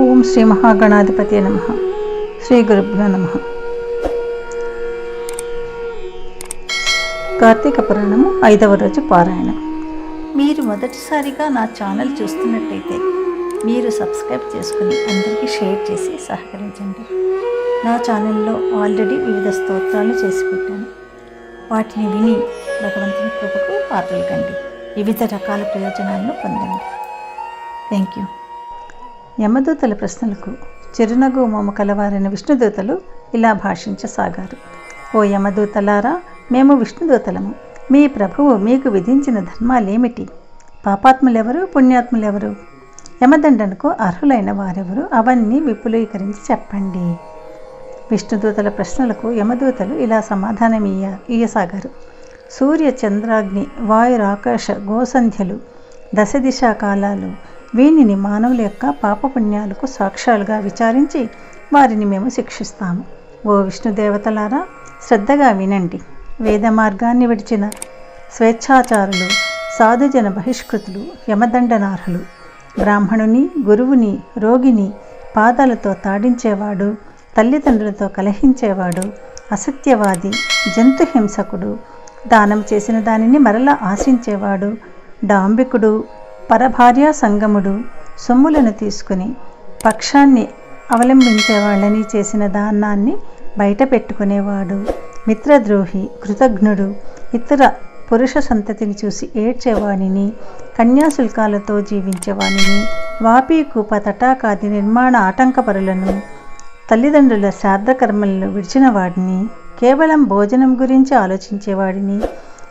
ఓం శ్రీ మహాగణాధిపతి నమ. శ్రీ గురుభ్యో నమ. కార్తీక పురాణము ఐదవ రోజు పారాయణం. మీరు మొదటిసారిగా నా ఛానల్ చూస్తున్నట్టయితే మీరు సబ్స్క్రైబ్ చేసుకుని అందరికీ షేర్ చేసి సహకరించండి. నా ఛానల్లో ఆల్రెడీ వివిధ స్తోత్రాలు చేసి పెట్టాను. వాటిని విని భగవంతుని కృపకు పాత్రలు కండి. వివిధ రకాల ప్రయోజనాలను పొందండి. Thank you. యమదూతల ప్రశ్నలకు చిరునగు మొమ్మ కలవారైన విష్ణుదూతలు ఇలా భాషించసాగారు. ఓ యమదూతలారా మేము విష్ణుదూతలము. మీ ప్రభువు మీకు విధించిన ధర్మాలేమిటి? పాపాత్ములెవరు? పుణ్యాత్ములెవరు? యమదండనకు అర్హులైన వారెవరు? అవన్నీ విపులీకరించి చెప్పండి. విష్ణుదూతల ప్రశ్నలకు యమదూతలు ఇలా సమాధానం ఇయ్య ఇయ్యసాగారు. సూర్య చంద్రాగ్ని వాయురాకాశ గోసంధ్యలు దశ దిశా కాలాలు వీనిని మానవుల యొక్క పాపపుణ్యాలకు సాక్ష్యాలుగా విచారించి వారిని మేము శిక్షిస్తాము. ఓ విష్ణుదేవతలారా శ్రద్ధగా వినండి. వేద మార్గాన్ని విడిచిన స్వేచ్ఛాచారులు సాధుజన బహిష్కృతులు యమదండనార్హులు బ్రాహ్మణుని గురువుని రోగిని పాదాలతో తాడించేవాడు తల్లిదండ్రులతో కలహించేవాడు అసత్యవాది జంతు హింసకుడు దానం చేసిన దానిని మరలా ఆశించేవాడు డాంబికుడు పరభార్యా సంగముడు సొమ్ములను తీసుకుని పక్షాన్ని అవలంబించేవాళ్ళని చేసిన దానాన్ని బయట పెట్టుకునేవాడు. మిత్రద్రోహి కృతజ్ఞుడు ఇతర పురుష సంతతిని చూసి ఏడ్చేవాణిని కన్యాశుల్కాలతో జీవించేవాణిని వాపీకూప తటాకాది నిర్మాణ ఆటంకపరులను తల్లిదండ్రుల శ్రాద్ధకర్మలను విడిచిన వాడిని కేవలం భోజనం గురించి ఆలోచించేవాడిని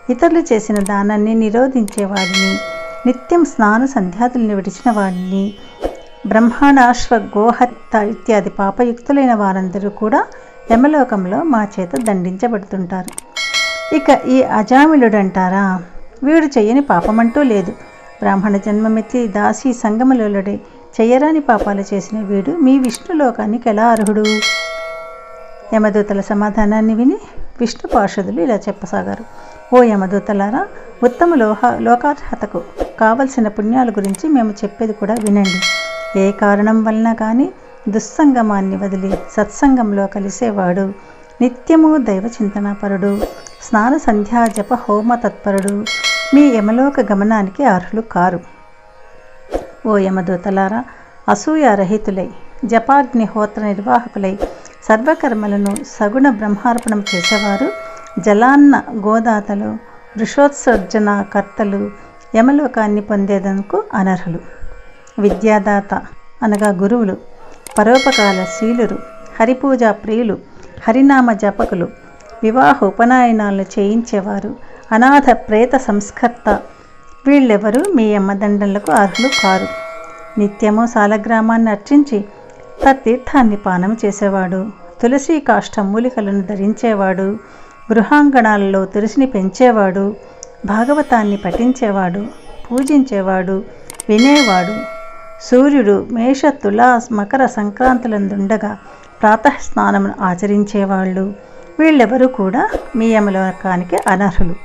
ఇతరులు చేసిన దానాన్ని నిరోధించేవాడిని నిత్యం స్నాన సంధ్యాతుల్ని విడిచిన వాడిని బ్రహ్మాండాశ్వ గోహత్త ఇత్యాది పాపయుక్తులైన వారందరూ కూడా యమలోకంలో మా చేత దండించబడుతుంటారు. ఇక ఈ అజామిలుడంటారా? వీడు చెయ్యని పాపమంటూ లేదు. బ్రాహ్మణ జన్మమెత్తి దాసి సంగమలుడే చెయ్యరాని పాపాలు చేసిన వీడు మీ విష్ణులోకానికి ఎలా అర్హుడు? యమదూతల సమాధానాన్ని విని విష్ణు పార్షదులు ఇలా చెప్పసాగారు. ఓ యమదూతలారా ఉత్తమ లోహ లోకార్హతకు కావలసిన పుణ్యాల గురించి మేము చెప్పేది కూడా వినండి. ఏ కారణం వలన కానీ దుస్సంగమాన్ని వదిలి సత్సంగంలో కలిసేవాడు నిత్యము దైవ చింతనాపరుడు స్నాన సంధ్యా జప హోమ తత్పరుడు మీ యమలోక గమనానికి అర్హులు కారు. ఓ యమదూతలారా అసూయారహితులై జపాగ్నిహోత్ర నిర్వాహకులై సర్వకర్మలను సగుణ బ్రహ్మార్పణం చేసేవారు జలాన్న గోదాతలు వృషోత్సర్జన కర్తలు యమలోకాన్ని పొందేందుకు అనర్హులు. విద్యాదాత అనగా గురువులు పరోపకాల శీలురు హరిపూజా ప్రియులు హరినామ జపకులు వివాహ ఉపనయనాలను చేయించేవారు అనాథ ప్రేత సంస్కర్త. వీళ్ళెవరూ మీ యమ్మదండలకు అర్హులు కారు. నిత్యము సాలగ్రామాన్ని అర్చించి తత్తీర్థాన్ని పానం చేసేవాడు. తులసి కాష్ట మూలికలను ధరించేవాడు. గృహాంగణాలలో తులసిని పెంచేవాడు. భాగవతాన్ని పఠించేవాడు పూజించేవాడు వినేవాడు. సూర్యుడు మేష తులా మకర సంక్రాంతులందుండగా ప్రాతస్నానమును ఆచరించేవాళ్ళు. వీళ్ళెవరూ కూడా మీ యమలోకానికి అనర్హులు.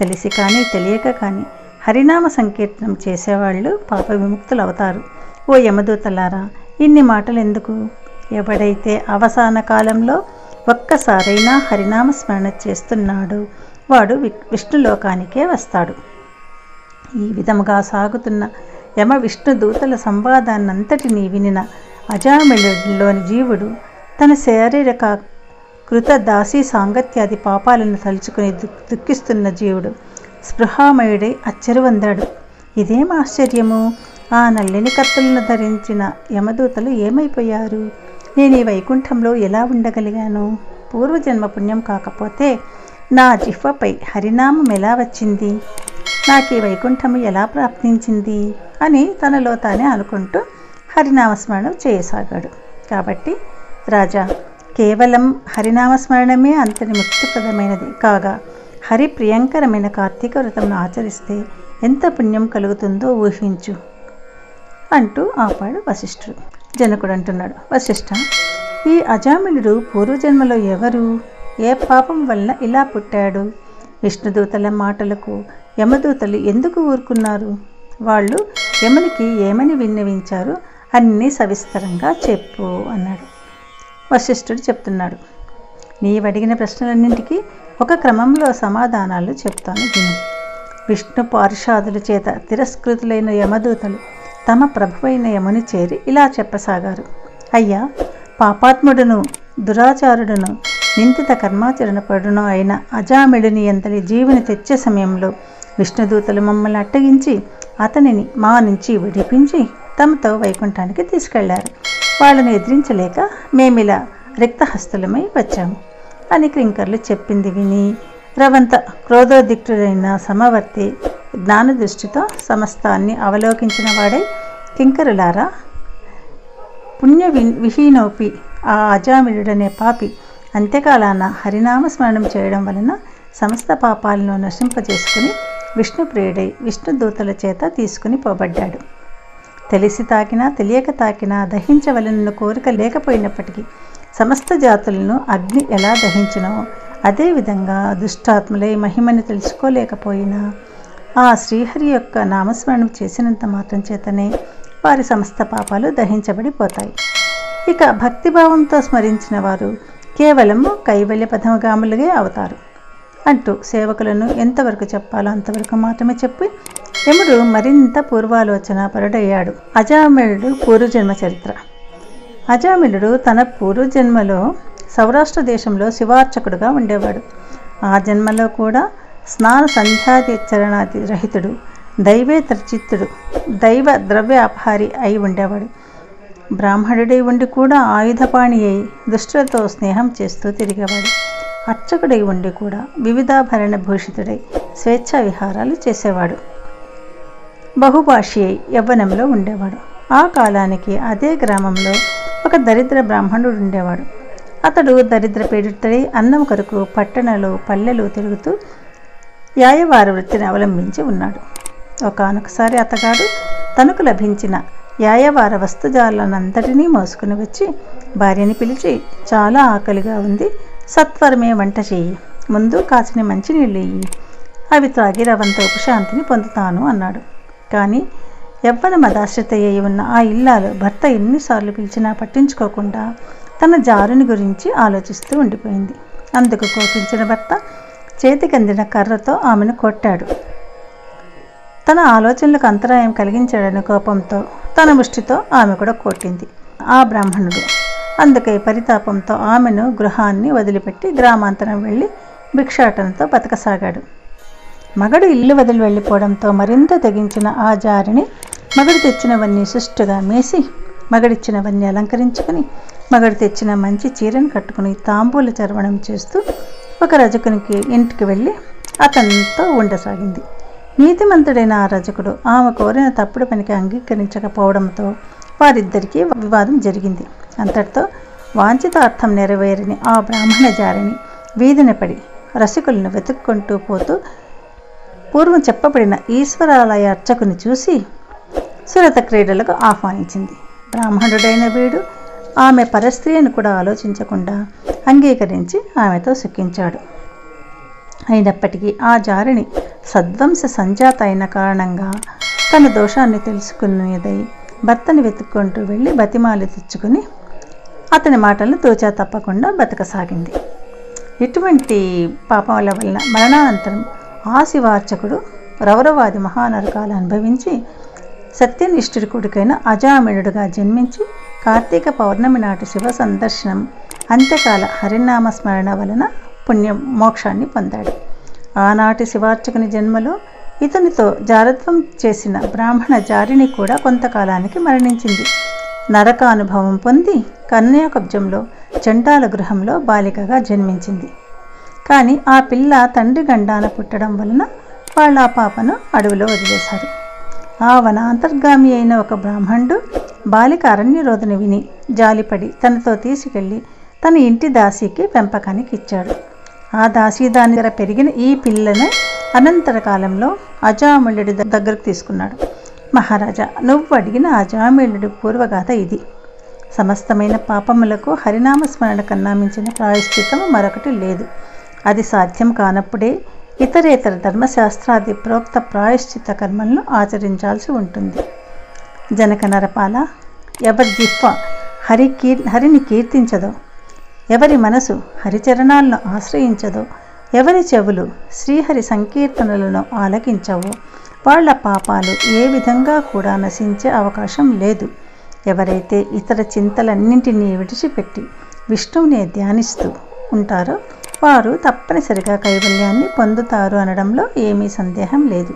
తెలిసి కానీ తెలియక కానీ హరినామ సంకీర్తనం చేసేవాళ్ళు పాప విముక్తులు అవుతారు ఓ యమదూతలారా ఇన్ని మాటలు ఎందుకు ఎవడైతే అవసాన కాలంలో ఒక్కసారైనా హరినామ స్మరణ చేస్తున్నాడు వాడు వి విష్ణులోకానికే వస్తాడు. ఈ విధముగా సాగుతున్న యమ విష్ణు దూతల సంవాదాన్నంతటినీ వినిన అజామిళుడిలోని జీవుడు తన శారీరక కృత దాసీ సాంగత్యాది పాపాలను తలుచుకుని దు దుఃఖిస్తున్న జీవుడు స్పృహామయుడై అచ్చరువందాడు. ఇదేం ఆశ్చర్యము? ఆ నల్లిని కత్తులను ధరించిన యమదూతలు ఏమైపోయారు? నేను ఈ వైకుంఠంలో ఎలా ఉండగలిగాను? పూర్వజన్మ పుణ్యం కాకపోతే నా జిహ్వపై హరినామం ఎలా వచ్చింది? నాకు ఈ వైకుంఠము ఎలా ప్రాప్తించింది? అని తనలో తానే అనుకుంటూ హరినామస్మరణం చేయసాగాడు. కాబట్టి రాజా కేవలం హరినామస్మరణమే అంతటి ముక్తిప్రదమైనది కాగా హరి ప్రియంకరమైన కార్తీక వ్రతంను ఆచరిస్తే ఎంత పుణ్యం కలుగుతుందో ఊహించు అంటూ ఆపాడు వశిష్ఠుడు. జనకుడు అంటున్నాడు వశిష్ఠ ఈ అజామిలుడు పూర్వజన్మలో ఎవరు? ఏ పాపం వల్ల ఇలా పుట్టాడు? విష్ణుదూతల మాటలకు యమదూతలు ఎందుకు ఊరుకున్నారు? వాళ్ళు యమునికి ఏమని విన్నవించారు? అన్నీ సవిస్తరంగా చెప్పు అన్నాడు. వశిష్ఠుడు చెప్తున్నాడు నీవు అడిగిన ప్రశ్నలన్నింటికీ ఒక క్రమంలో సమాధానాలు చెప్తాను విను. విష్ణు పారిషాదుల చేత తిరస్కృతులైన యమదూతలు తమ ప్రభువైన యముని చేరి ఇలా చెప్పసాగారు. అయ్యా పాపాత్ముడును దురాచారుడును నిందిత కర్మాచరణపడును అయిన అజామిడుని ఎంతటి జీవిని తెచ్చే సమయంలో విష్ణుదూతలు మమ్మల్ని అట్టగించి అతనిని మా నుంచి విడిపించి తమతో వైకుంఠానికి తీసుకెళ్ళారు. వాళ్ళని ఎదిరించలేక మేమిలా రిక్తహస్తులమై వచ్చాము. అని క్రింకర్లు చెప్పింది విని రవంత క్రోధోదిక్తుడైన సమవర్తి జ్ఞాన దృష్టితో సమస్తాన్ని అవలోకించిన వాడై కింకరులారా పుణ్య విహీనోపి ఆ అజామిడుడనే పాపి అంత్యకాలాన హరినామ స్మరణం చేయడం వలన సమస్త పాపాలను నశింపజేసుకుని విష్ణుప్రియుడై విష్ణుదూతల చేత తీసుకుని పోబడ్డాడు. తెలిసి తాకినా తెలియక తాకినా దహించవలన కోరిక లేకపోయినప్పటికీ సమస్త జాతులను అగ్ని ఎలా దహించినో అదేవిధంగా దుష్టాత్ములై మహిమని తెలుసుకోలేకపోయినా ఆ శ్రీహరి యొక్క నామస్మరణం చేసినంత మాత్రం చేతనే వారి సమస్త పాపాలు దహించబడిపోతాయి. ఇక భక్తిభావంతో స్మరించిన వారు కేవలము కైవల్య పదమగాములుగా అవుతారు. అంటూ సేవకులను ఎంతవరకు చెప్పాలో అంతవరకు మాత్రమే చెప్పి యముడు మరింత పూర్వాలోచన పరుడయ్యాడు. అజామిళుడు పూర్వజన్మ చరిత్ర. అజామిళుడు తన పూర్వజన్మలో సౌరాష్ట్ర దేశంలో శివార్చకుడుగా ఉండేవాడు. ఆ జన్మలో కూడా స్నాన సంధ్యాతిచరణాది రహితుడు దైవేతర చిత్తుడు దైవ ద్రవ్య అపహారి అయి ఉండేవాడు. బ్రాహ్మణుడై ఉండి కూడా ఆయుధపాణి అయి దుష్టులతో స్నేహం చేస్తూ తిరిగేవాడు. అర్చకుడై ఉండి కూడా వివిధాభరణ భూషితుడై స్వేచ్ఛా విహారాలు చేసేవాడు. బహుభాషి అయి యవ్వనంలో ఉండేవాడు. ఆ కాలానికి అదే గ్రామంలో ఒక దరిద్ర బ్రాహ్మణుడు ఉండేవాడు. అతడు దరిద్ర పీడితుడై అన్నం కొరకు పట్టణాలు పల్లెలు తిరుగుతూ యాయవార వృత్తిని అవలంబించి ఉన్నాడు. ఒకనొకసారి అతగాడు తనకు లభించిన యాయవార వస్తుజాలనంతటినీ మోసుకుని వచ్చి భార్యని పిలిచి చాలా ఆకలిగా ఉంది. సత్వరమే వంట చేయి ముందు కాచిన మంచినీళ్ళు ఇయ్యి. అవి త్రాగి రవంత ఉపశాంతిని పొందుతాను అన్నాడు. కానీ యవ్వన మదాశ్రిత అయి ఉన్న ఆ ఇల్లాలు భర్త ఎన్నిసార్లు పిలిచినా పట్టించుకోకుండా తన జారుని గురించి ఆలోచిస్తూ ఉండిపోయింది. అందుకు కోపించిన భర్త చేతికందిన కర్రతో ఆమెను కొట్టాడు. తన ఆలోచనలకు అంతరాయం కలిగించాడని కోపంతో తన ముష్టితో ఆమె కూడా కొట్టింది. ఆ బ్రాహ్మణుడు అందుకై పరితాపంతో ఆమెను గృహాన్ని వదిలిపెట్టి గ్రామాంతరం వెళ్ళి భిక్షాటనతో బతకసాగాడు. మగడు ఇల్లు వదిలి వెళ్ళిపోవడంతో మరింత తెగించిన ఆ జారిని మగడు తెచ్చినవన్నీ సుష్టుగా మేసి మగడిచ్చినవన్నీ అలంకరించుకుని మగడు తెచ్చిన మంచి చీరను కట్టుకుని తాంబూల చర్వణం చేస్తూ ఒక రజకునికి ఇంటికి వెళ్ళి అతనితో ఉండసాగింది. నీతిమంతుడైన ఆ రజకుడు ఆమె కోరిన తప్పుడు పనికి అంగీకరించకపోవడంతో వారిద్దరికీ వివాదం జరిగింది. అంతటితో వాంఛితార్థం నెరవేరని ఆ బ్రాహ్మణ జారిని వీధిన పడి రసికులను వెతుక్కుంటూ పోతూ పూర్వం చెప్పబడిన ఈశ్వరాలయ అర్చకుని చూసి సురత క్రీడలకు ఆహ్వానించింది. బ్రాహ్మణుడైన వీడు ఆమె పరస్త్రీయను కూడా ఆలోచించకుండా అంగీకరించి ఆమెతో సుఖించాడు. అయినప్పటికీ ఆ జారిని సద్వంశ సంజాత అయిన కారణంగా తన దోషాన్ని తెలుసుకునేదై భర్తని వెతుక్కుంటూ వెళ్ళి బతిమాలి తెచ్చుకుని అతని మాటలను తోచా తప్పకుండా బతకసాగింది. ఇటువంటి పాపాల వలన మరణానంతరం ఆ శివార్చకుడు రౌరవాది మహానరకాలు అనుభవించి సత్యనిష్ఠుడి కొడుకైన అజామిళుడుగా జన్మించి కార్తీక పౌర్ణమి నాటి శివ సందర్శనం అంత్యకాల హరినామ స్మరణ వలన పుణ్యం మోక్షాన్ని పొందాడు. ఆనాటి శివార్చకుని జన్మలో ఇతనితో జారత్వం చేసిన బ్రాహ్మణ జారిని కూడా కొంతకాలానికి మరణించింది. నరక అనుభవం పొంది కన్యాకబ్జంలో చండాల గృహంలో బాలికగా జన్మించింది. కానీ ఆ పిల్ల తండ్రి గండాన పుట్టడం వలన వాళ్ళ ఆ పాపను అడవిలో వదిలేశారు. ఆ వనాంతర్గామి అయిన ఒక బ్రాహ్మణుడు బాలిక అరణ్యరోధన విని జాలిపడి తనతో తీసుకెళ్ళి తన ఇంటి దాసికి పెంపకానికి ఇచ్చాడు. ఆ దాసి దాని దగ్గర పెరిగిన ఈ పిల్లని అనంతర కాలంలో అజామిళుడి దగ్గరకు తీసుకున్నాడు. మహారాజా నువ్వు అడిగిన అజామిళుడి పూర్వగాథ ఇది. సమస్తమైన పాపములకు హరినామ స్మరణ కన్నా మించిన ప్రాయశ్చిత్తము మరొకటి లేదు. అది సాధ్యం కానప్పుడే ఇతరేతర ధర్మశాస్త్రాది ప్రోక్త ప్రాయశ్చిత్త కర్మలను ఆచరించాల్సి ఉంటుంది. జనక నరపాల ఎవరి జిహ్వ హరి కీర్ హరిని కీర్తించదో. ఎవరి మనసు హరిచరణాలను ఆశ్రయించదో ఎవరి చెవులు శ్రీహరి సంకీర్తనలను ఆలకించవో వాళ్ళ పాపాలు ఏ విధంగా కూడా నశించే అవకాశం లేదు. ఎవరైతే ఇతర చింతలన్నింటినీ విడిచిపెట్టి విష్ణువునే ధ్యానిస్తూ ఉంటారో వారు తప్పనిసరిగా కైవల్యాన్ని పొందుతారు అనడంలో ఏమీ సందేహం లేదు.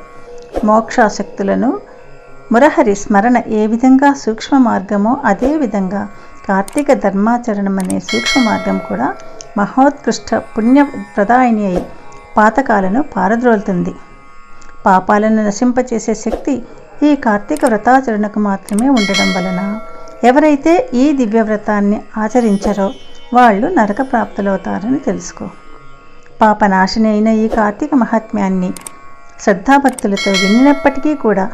మోక్షాశక్తులను మురహరి స్మరణ ఏ విధంగా సూక్ష్మ మార్గమో అదే విధంగా కార్తీక ధర్మాచరణం అనే సూక్ష్మ మార్గం కూడా మహోత్కృష్ట పుణ్య ప్రదాయిని అయి పాతకాలను పారద్రోలుతుంది. పాపాలను నశింపచేసే శక్తి ఈ కార్తీక వ్రతాచరణకు మాత్రమే ఉండడం వలన ఎవరైతే ఈ దివ్య వ్రతాన్ని ఆచరించరో వాళ్ళు నరక ప్రాప్తులవుతారని తెలుసుకో. పాపనాశిని అయిన ఈ కార్తీక మహాత్మ్యాన్ని శ్రద్ధాభక్తులతో వినినప్పటికీ కూడా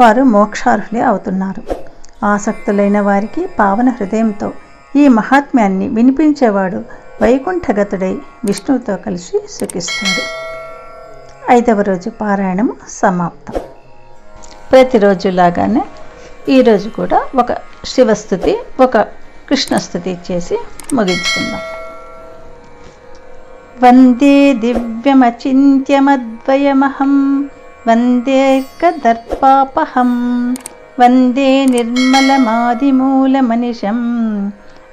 వారు మోక్షార్హులే అవుతున్నారు. ఆసక్తులైన వారికి పావన హృదయంతో ఈ మహాత్మ్యాన్ని వినిపించేవాడు వైకుంఠగతుడై విష్ణువుతో కలిసి సుఖిస్తాడు ఐదవ రోజు పారాయణం సమాప్తం. ప్రతిరోజులాగానే ఈరోజు కూడా ఒక శివస్థుతి ఒక కృష్ణస్థుతి చేసి ముగించుకుందాం. వందే దివ్యమచింత్యమద్వయమహం వందేకదర్పాపహం वन्दे निर्मलमादिमूलमनिशं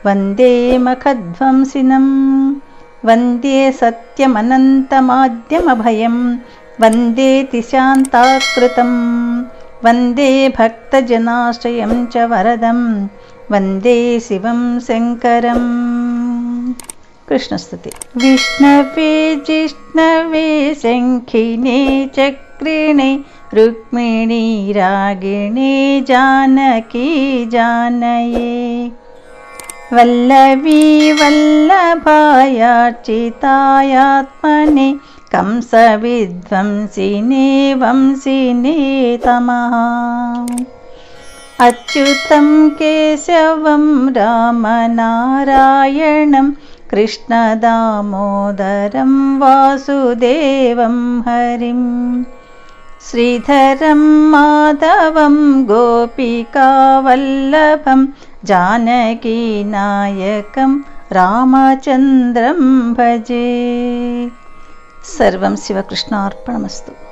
वन्दे मखध्वंसिनं वन्दे सत्यमनन्तमाद्यमभयं वन्देऽतिशान्ताकृतं वन्दे भक्तजनाश्रयं च वरदं वन्दे शिवं शङ्करम्। कृष्णस्तुति। विष्णवे जिष्णवे शङ्खिने चक्रिणे रुक्मिणी रागिणी जानकी जानये वल्लवी वल्लभायार्चितायात्मने कंसविध्वंसिने वंसिने तमः अच्युतं केशवं रामनारायणं कृष्णदामोदरं वासुदेवं हरिम् श्रीधरं माधवं गोपिकावल्लभं जानकीनायकं रामचन्द्रं भजे। सर्वं शिवकृष्णार्पणमस्तु।